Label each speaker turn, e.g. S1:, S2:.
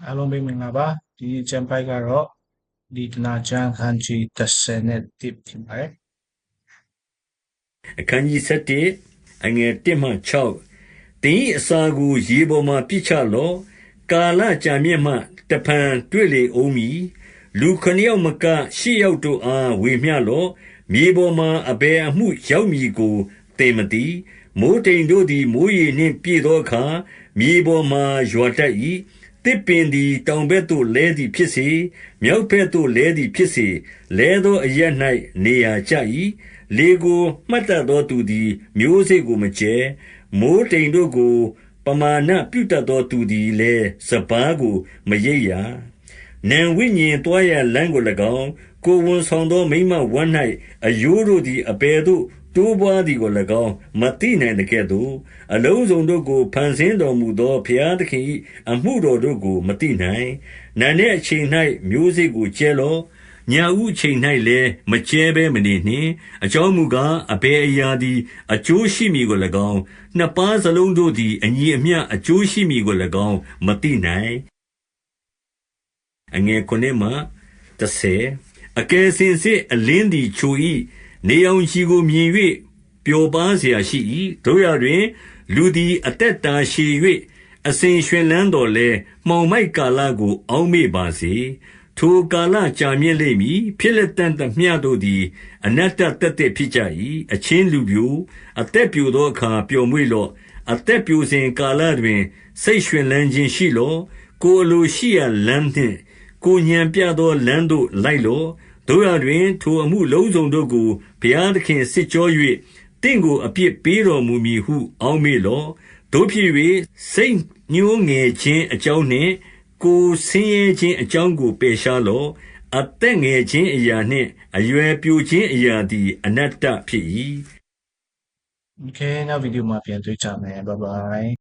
S1: အားလုံးပဲမင်္ဂလာပါဒီချမ်ပိုက်ကတော့ဒီတနာချန်ခန်းချီ30နဲ့တစ်ဖြစ်ပါတယ်
S2: အခန်းကြီး7အငယ်1မှ6တင်း၏အစာကိုရေပေါ်မှပြစ်ချလော့ကာလကြာမြင့်မှတဖန်တွေ့လေအောင်မီလူခဏယောက်မကရှစ်ယောက်တို့အားဝေမျှလော့မြေပေါ်မှအဘယ်အမှုရောက်မည်ကိုသိမသိမိုးတိမ်တို့သည်မိုးရေနှင့်ပြည့်သောအခါမြေပေါ်မှရွာတတ်၏ တစ်ပင်သည် တောင်ဘက်သို့လဲသည်ဖြစ်စေ မြောက်ဘက်သို့လဲသည်ဖြစ်စေ လဲသောအရ၌နေရာကျ၏လေကို မှတ်တတ်သောသူသည် မျိုးစေ့ကို မကျဲမိုးတိမ်တို့ကို ပမာဏပြုတတ်သော သူသည်လည်း စပားကို မရိပ်ရာ နံဝိညာဉ်တွားရလမ်းကို၎င်း ကိုယ်ဝန်ဆောင်သော မိမဝမ်း၌အယိုးတို့သည်အပေသို့ တိုးပွားသည်ကို၎င်းမသိနိုင်တဲ့ကဲ့သို့အလုံးစုံတို့ကိုဖန်ဆင်းတော်မူသောဘုရားသခင်၏အမှုတော်တို့ကို မသိနိုင်နာနဲ့အချိန်၌မျိုးစေ့ကိုကျဲလော့ညာဥအချိန်၌လည်းမကျဲဘဲမနေနှင့်အကြောင်းမူကားအဘယ်အရာသည် အကျိုးရှိမည်ကို၎င်းနှစ်ပါးစလုံးတို့သည်အညီအမျှအကျိုးရှိမည်ကို၎င်းမသိနိုင်အငယ်9မှ10အကယ်စင်စစ်အလင်းသည်ချို၏ ။နေရောင်ခြည်ကိုမြင်၍ပျော်ပါးစရာရှိ၏။သို့ရာတွင် လူသည်အသက်တာရှည်၍အစဉ်ရွှင်လန်းသော်လည်း၊မှောင်မိုက်ကာလကို အောက်မေ့ပါစေ။ထိုကာလကြာမြင့်လိမ့်မည်။ဖြစ်လတံ့သမျှတို့သည် အနတ္တသက်သက်ဖြစ်ကြ၏။အချင်းလူပျို၊အသက်ပျိုသောအခါ ပျော်မွေ့လော့။အသက်ပျိုစဉ်ကာလတွင် စိတ်ရွှင်လန်းခြင်းရှိလော့။ကိုယ်အလိုရှိရာလမ်းနှင့် ကိုယ်ဥာဏ်ပြသောလမ်းသို့ လိုက်လော့ တို့ရတွင် ထိုအမှုလုံးစုံတို့ကို ဘုရားသခင်စစ်ကြော၍တင့်ကို အပြစ်ပေးတော်မူမည်ဟု အောက်မေ့လော့တို့ဖြစ်၍စိတ်ညှိုးငယ်ခြင်းအကြောင်းနှင့် ကိုယ်ဆင်းရဲခြင်းအကြောင်းကို ပယ်ရှားလော့ အသက်ငယ်ခြင်းအရာနှင့် အရွယ်ပြိုခြင်းအရာသည် အနတ္တဖြစ်၏
S1: Okay နောက်ဗီဒီယိုမှာ ပြန်တွေ့ကြမယ် bye bye